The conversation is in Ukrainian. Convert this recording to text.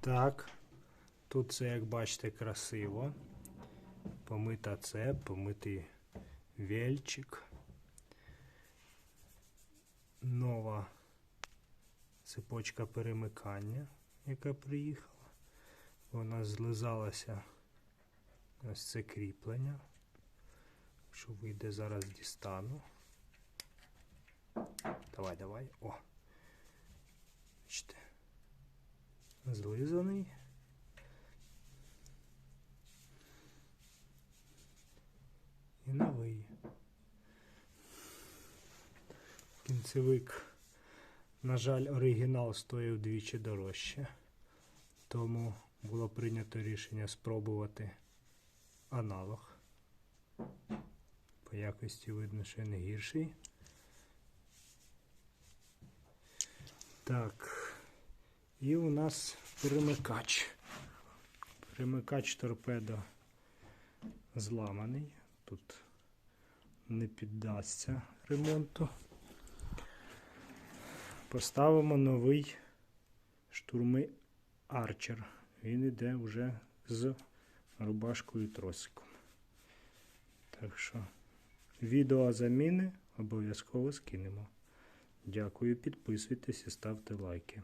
Так, тут це, як бачите, красиво. Помита це, помитий вельчик. Нова цепочка перемикання, яка приїхала. Вона злизалася. Ось це кріплення. Якщо вийде, зараз дістану. Давай, давай. О. Бачите. Злизаний. І новий. Кінцевик. На жаль, оригінал стоїв вдвічі дорожче. Тому було прийнято рішення спробувати аналог. По якості видно, що не гірший. Так. І у нас перемикач. Перемикач торпедо зламаний. Тут не піддасться ремонту. Поставимо новий штурми Арчер. Він іде вже з рубашкою тросиком. Так що відео заміни обов'язково скинемо. Дякую, підписуйтесь і ставте лайки.